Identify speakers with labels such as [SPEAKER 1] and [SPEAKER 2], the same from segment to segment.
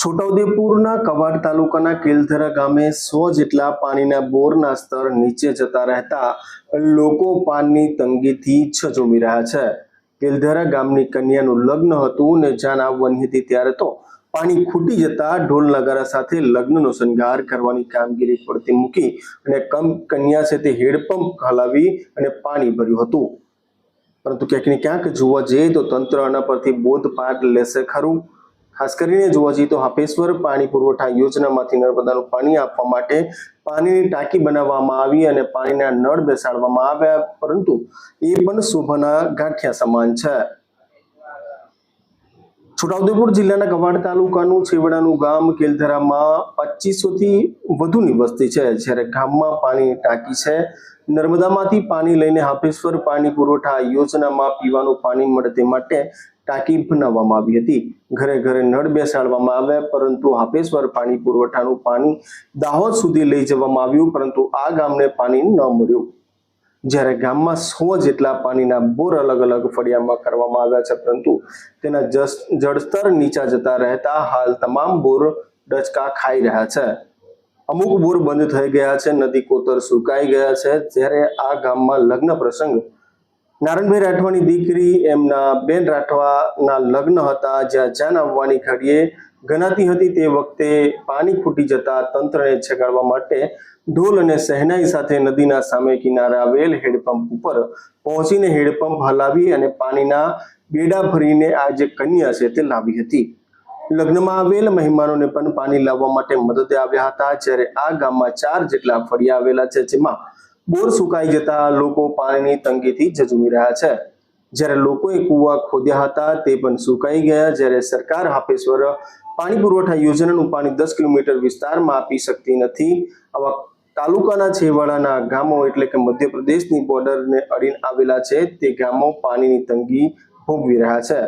[SPEAKER 1] છોટાઉદેપુરના Quad તાલુકાના કેલધરા ગામે સો જેટલા પાણીના બોરના સ્તર નીચે જતા રહેતા લોકો પાનની તંગીથી છજોમી રહ્યા છે. કેલધરા ગામની કન્યાનું લગ્ન હતું ને જાન આવવાની હતી ત્યારે તો પાણી ખૂટી જતા ઢોલ નગારા સાથે લગ્નનો શણગાર કરવાની કામગીરી પડતી મૂકી અને કમ કન્યા છે તે હેડપંપ હલાવી અને પાણી ભર્યું હતું. પરંતુ ક્યાંક ને ક્યાંક જોવા જઈએ તો તંત્ર આના પરથી બોધપાઠ લેશે ખરું? ખાસ કરીને જોવા જઈએ તો હાપેશ્વર પાણી પુરવઠા યોજનામાંથી નર્મદાનું પાણી આપવા માટે પાણીની ટાંકી બનાવવામાં આવી અને પાણીના નળ બેસાડવામાં આવ્યા, પરંતુ એ પણ શોભાના ગાંઠિયા સમાન છે. છોટાઉદેપુર જિલ્લાના કવાડ તાલુકાનું છેવાડાનું ગામ કેલધરામાં પચીસો થી વધુની વસ્તી છે, જ્યારે ગામમાં પાણીની ટાંકી છે. નર્મદામાંથી પાણી લઈને હાપેશ્વર પાણી પુરવઠા યોજનામાં પીવાનું પાણી મળે તે માટે ટાંકી બનાવવામાં આવી હતી. ઘરે ઘરે નળ બેસાડવામાં આવ્યા, પરંતુ હાપેશ્વર પાણી પુરવઠાનું પાણી દાહોદ સુધી લઈ જવામાં આવ્યું, પરંતુ આ ગામને પાણી ન મળ્યું. જ્યારે ગામમાં સો જેટલા પાણીના બોર અલગ અલગ ફળિયામાં કરવામાં આવ્યા છે, પરંતુ તેના જળસ્તર નીચા જતા રહેતા હાલ તમામ બોર ડચકા ખાઈ રહ્યા છે. અમુક બોર બંધ થઈ ગયા છે, નદી કોતર સુકાઈ ગયા છે. જ્યારે આ ગામમાં લગ્ન પ્રસંગ નારણભાઈ રાઠવાની દીકરી, એમના બેન રાઠવાના લગ્ન હતા, જ્યાં જાન આવવાની ઘડીએ ગણાતી હતી તે વખતે પાણી ખૂટી જતા તંત્રને છેગાડવા માટે ઢોલ અને સહેનાઈ સાથે નદીના સામે કિનારે આવેલ હેડપંપ ઉપર પહોંચીને હેડપંપ હલાવી અને પાણીના બેડા ભરીને આ જે કન્યા છે તે લાવી હતી. લગ્નમાં આવેલ મહેમાનોને પણ પાણી લાવવા માટે મદદે આવ્યા હતા, જ્યારે આ ગામમાં ચાર જેટલા ફળિયા આવેલા છે, જેમાં બોર સુકાઈ જતા લોકો પાણીની તંગીથી ઝઝુમી રહ્યા છે. જ્યારે લોકોએ કુવા ખોદ્યા હતા, તે પણ સુકાઈ ગયા. જ્યારે સરકાર હાપેશ્વર પાણી પુરવઠા યોજનાનું પાણી દસ કિલોમીટર વિસ્તારમાં આપી શકતી નથી. આવા તાલુકાના છેવાડાના ગામો એટલે કે મધ્યપ્રદેશની બોર્ડરને અડીને આવેલા છે, તે ગામો પાણીની તંગી ભોગવી રહ્યા છે.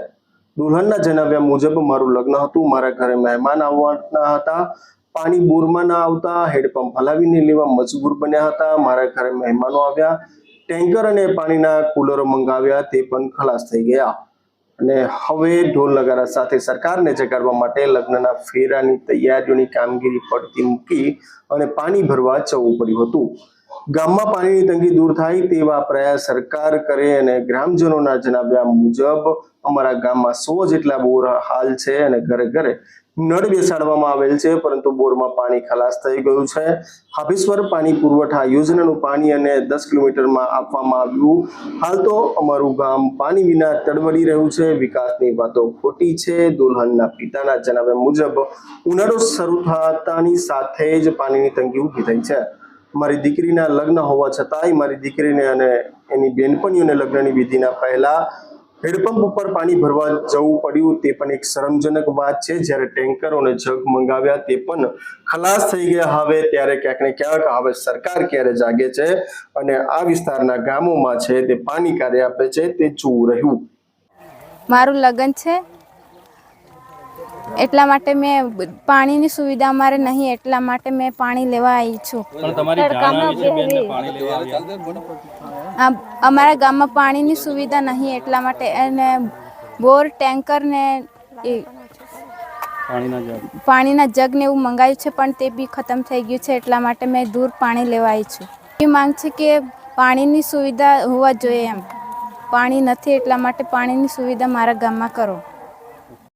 [SPEAKER 1] દુલ્હનના જણાવ્યા મુજબ, મારું લગ્ન હતું. મારા ઘરે મહેમાન આવવાના હતા. પાણી બોરમાં ના આવતા હેડપંપ હલાવીને લેવા મજબૂર બન્યા હતા. મારા ઘરે મહેમાનો આવ્યા, ટેન્કર અને પાણીના કુલરો મંગાવ્યા, તે પણ ખલાસ થઈ ગયા. અને હવે ઢોલ નગારા સાથે સરકારને જગાડવા માટે લગ્નના ફેરાની તૈયારીઓની કામગીરી પડતી મૂકી અને પાણી ભરવા જવું પડ્યું હતું. ગામમાં પાણીની તંગી દૂર થાય તેવા પ્રયાસ સરકાર કરે અને ગ્રામજનોના જણાવ્યા મુજબ, અમારા ગામમાં સો જેટલા બોર હાલ છે અને ઘરે ઘરે નળ બેસાડવામાં આવેલ છે, પરંતુ બોરમાં પાણી ખલાસ થઈ ગયું છે. હાફીશ્વર પાણી પુરવઠા યોજનાનું પાણી અને દસ કિલોમીટરમાં આપવામાં આવ્યું. હાલ તો અમારું ગામ પાણી વિના તડવડી રહ્યું છે. વિકાસની વાતો ખોટી છે. દુલ્હનના પિતાના જણાવ્યા મુજબ, ઉનાળો શરૂ થતાની સાથે જ પાણીની તંગી ઊભી થઈ છે. મારી દીકરીના લગ્ન હોવા છતાંય મારી દીકરીને અને એની બેનપણીઓને લગ્નની વિધિના પહેલા હેડપંપ ઉપર પાણી ભરવા જવું પડ્યું તે પણ એક શરમજનક વાત છે. જ્યારે ટેન્કરો અને જગ મંગાવ્યા તે પણ ખલાસ થઈ ગયા. હવે ત્યારે ક્યાંક ને ક્યાંક હવે સરકાર ક્યારે જાગે છે અને આ વિસ્તારના ગામોમાં છે તે પાણી કાર્ય આપે છે તે જોવું રહ્યું.
[SPEAKER 2] મારું લગ્ન છે. એટલા માટે મેં પાણીની સુવિધા અમારે નહીં એટલા માટે મેં પાણી લેવા આવી છું. અમારા ગામમાં પાણીની સુવિધા નહીં એટલા માટે અને બોર ટેન્કર ને એ
[SPEAKER 3] પાણીના જગ.
[SPEAKER 2] પાણીના જગ ને એવું મંગાવ્યું છે પણ તે બી ખતમ થઈ ગયું છે એટલા માટે મેં દૂર પાણી લેવા આવી છું. એ માંગ છે કે પાણીની સુવિધા હોવા જોઈએ એમ. પાણી નથી એટલા માટે પાણીની સુવિધા મારા ગામમાં કરો.